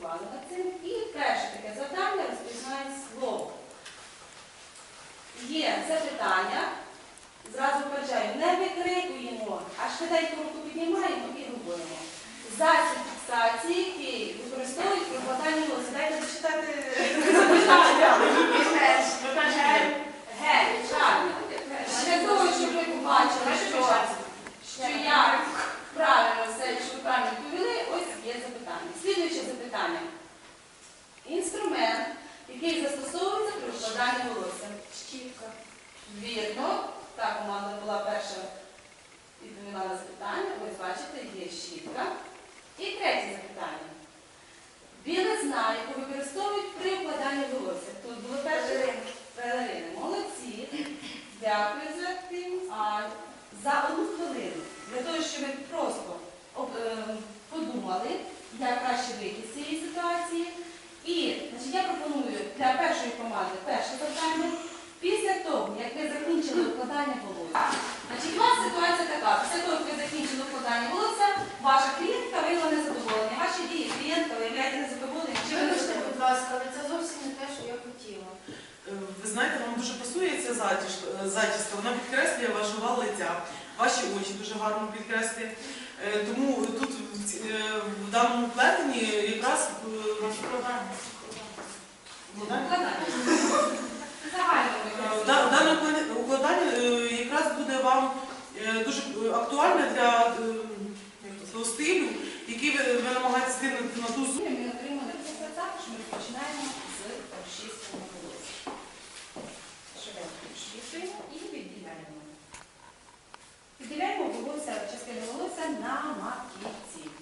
працювали над цим. І перше таке завдання розпізнає слово. Є запитання, зразу впереджаю, не викрикуємо, а швиденько руку піднімаємо і робимо. Засіб фіксації, який використовують при укладанні голосу. Дайте зачитати запитання. Гель, гель, чарно. Для того, щоб ви побачили, що, що я правильно все, що ви правильно відповіли, ось є запитання. Слідуюче. Інструмент, який застосовується при укладанні волосся. Щітка. Вірно. Та команда була перша відповіла на запитання. Ось бачите, є щітка. І третє запитання. Білизна, яку використовують при укладанні волосся. Тут було перше пелерини. Молодці. Дякую за активність. А за одну хвилину, для того, щоб ви просто об- е, подумали, як краще вийти з цієї ситуації. І значить, я пропоную для першої команди перше завдання. Після того, як ви укладання волосся, значить, у вас ситуація така. Після того, як ви закінчили укладання волосся, ваша клієнтка виявила незадоволення. Ваші дії клієнтка виявляєте незадоволення. Чи ви Вибачте, будь ласка, але це зовсім не те, що я хотіла. Е, Ви знаєте, вам дуже пасує ця затяж- е, зачіска, вона підкреслює ваш овал лиця, ваші очі дуже гарно підкреслює. Е, Тому тут в даному плетенні якраз е, Складання. Буде вам е, дуже актуальне для е, того стилю, який ви, намагаєтесь на ту зу. Ми отримали також ми починаємо з розчистного волосся. Швиденько розчісуємо і відділяємо. Відділяємо волосся, частину волосся на маківці.